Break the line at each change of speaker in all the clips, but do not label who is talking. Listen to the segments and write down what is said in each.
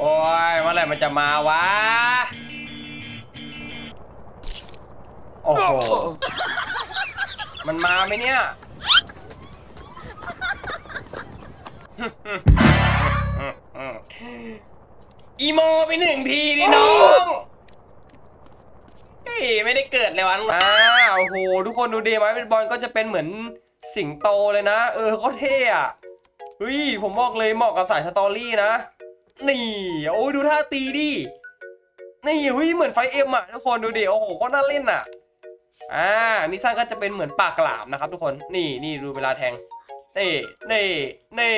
โอ้ยเมื่อไหร่มันจะมาวะ โอ้โห มันมาไหมเนี่ย อีโมไปหนึ่งทีดิน้องเฮ้ยไม่ได้เกิดเลยวะน้องอ้าวโอ้โห ทุกคนดูดีไหมเป็นบอลก็จะเป็นเหมือนสิงโตเลยนะ เออเขาเท่อะเฮ้ย ผมบอกเลยเหมาะกับสายสตอรี่นะ นี่โอ้ยดูท่าตีดินี่เฮ้ยเหมือนไฟเอ็มอะทุกคนดูดิโอ้โหก็น่าเล่นอะอ่ามิซังก็จะเป็นเหมือนปากกลามนะครับทุกคนนี่นี่ดูเวลาแทงนี่นี่นี่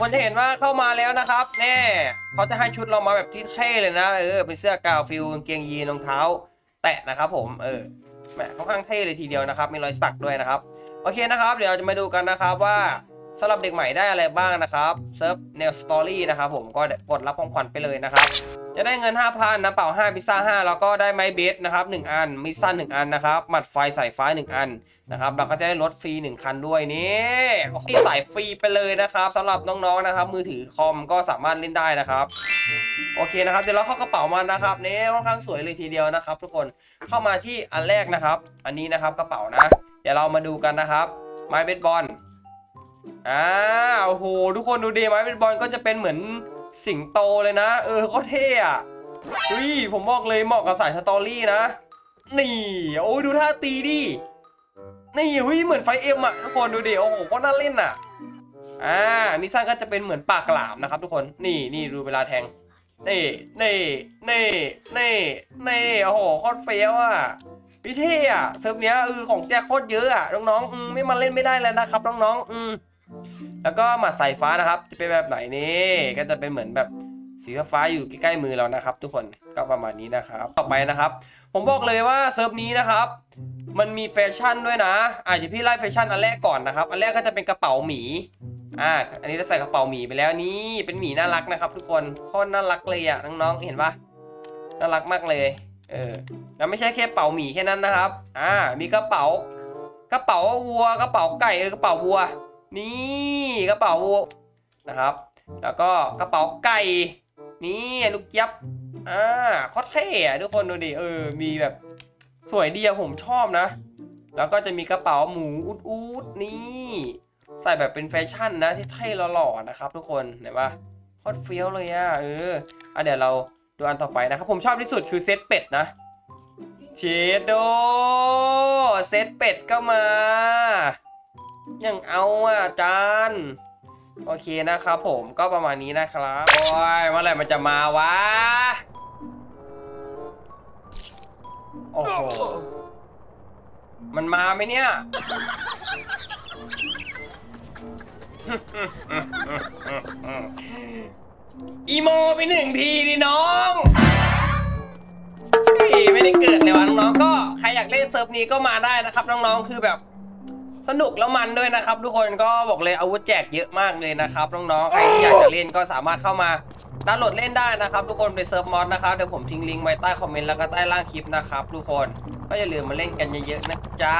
คนจะเห็นว่าเข้ามาแล้วนะครับแน่เขาจะให้ชุดเรามาแบบที่เท่เลยนะ เออเป็นเสื้อกาวฟิลกางเกงยีนรองเท้า แตะนะครับผมเออแหมค่อนข้างเท่เลยทีเดียวนะครับ มีรอยสักด้วยนะครับโอเคนะครับ เดี๋ยวเราจะมาดูกันนะครับว่าสำหรับเด็กใหม่ได้อะไรบ้างนะครับเซิร์ฟแนวสตอรี่นะครับผมก็กดรับของขวัญไปเลยนะครับ จะได้เงิน 5,000นะเป่า 5 พิซซ่า 5 แล้วก็ได้ไม้เบสนะครับ 1 อัน มิสซัน1อันนะครับ หมัดไฟสายฟ้า 1 อันนะครับ เราก็จะได้รถฟรี 1 คันด้วยนี่ที่สายฟรีไปเลยนะครับสำหรับน้องๆนะครับ มือถือคอมก็สามารถเล่นได้นะครับ โอเคนะครับ เดี๋ยวเราเข้ากระเป๋ามันนะครับนี่ค่อนข้างสวยเลยทีเดียวนะครับ ทุกคน เข้ามาที่อันแรกนะครับ อันนี้นะครับกระเป๋านะ เดี๋ยวเรามาดูกันนะครับ ไม้เบสบอล อ่า โอ้โห ทุกคนดูดีไม้เบสบอลก็จะเป็นเหมือน สิงโตเลยนะ เออก็เท่อะเฮ้ยผมบอกเลยเหมาะกับสายสตอรี่นะ นี่โอ้ยดูท่าตีดิ นี่เฮ้ยเหมือนไฟเอ็มอะทุกคนดูดิโอ้โหก็น่าเล่นอะอ่ามิซันก็จะเป็นเหมือนปากกลามนะครับ ทุกคนนี่นี่ดูเวลาแทงนี่นี่นี่นี่นี่โอ้โหโคตรเฟี้ยวอะพี่เท่อะเซิร์ฟเนี้ยเออของแจกโคตรเยอะอะน้องๆไม่มาเล่นไม่ได้แล้วนะครับน้องๆอืม แล้วก็หมัดสายฟ้านะครับ จะเป็นแบบไหนนี่ก็จะเป็นเหมือนแบบสีฟ้าอยู่ใกล้ๆมือเรานะครับ ทุกคนก็ประมาณนี้นะครับ ต่อไปนะครับ ผมบอกเลยว่าเซิร์ฟนี้นะครับ มันมีแฟชั่นด้วยนะอาจจะพี่ไล่แฟชั่นอันแรกก่อนนะครับ อันแรกก็จะเป็นกระเป๋าหมีอ่าอันนี้เราใส่กระเป๋าหมีไปแล้วนี่เป็นหมีน่ารักนะครับ ทุกคนโคตรน่ารักเลยอะน้องๆเห็นปะน่ารักมากเลยเออแล้วไม่ใช่แค่เป๋าหมีแค่นั้นนะครับ อ่า มีกระเป๋ากระเป๋าวัวกระเป๋าไก่เออกระเป๋าวัว นี่กระเป๋านะครับ แล้วก็กระเป๋าไก่ นี่ลูกเจี๊ยับอ่าโคตรเท่อะทุกคนดูดิเออ มีแบบสวยดีอะผมชอบนะ แล้วก็จะมีกระเป๋าหมูอุดๆนี่ ใส่แบบเป็นแฟชั่นนะที่เท่หล่อๆนะครับ ทุกคนเห็นปะโคตรเฟี้ยวเลยอะเอออะเดี๋ยวเราดูอันต่อไปนะครับ ผมชอบที่สุดคือเซตเป็ดนะเชดโดเซตเป็ดก็มา ยังเอาอะอาจานโอเคนะครับผมก็ประมาณนี้นะครับโอ้ยเมื่อไหร่มันจะมาวะโอ้โหมันมาไหมเนี่ย อีโมไปหนึ่งทีดิน้องไม่ได้เกิดเลยวะน้องๆก็ใครอยากเล่นเซิร์ฟนี้ก็มาได้นะครับน้องๆคือแบบ สนุกแล้วมันด้วยนะครับ ทุกคนก็บอกเลยอาวุธแจกเยอะมากเลยนะครับน้องๆใครที่อยากจะเล่นก็สามารถเข้ามาดาวน์โหลดเล่นได้นะครับ ทุกคนไปเซิร์ฟมอดนะครับเดี๋ยวผมทิ้งลิงก์ไว้ใต้คอมเมนต์แล้วก็ใต้ล่างคลิปนะครับ ทุกคนก็อย่าลืมมาเล่นกันเยอะๆนะจ๊ะ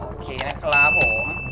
โอเคนะครับผม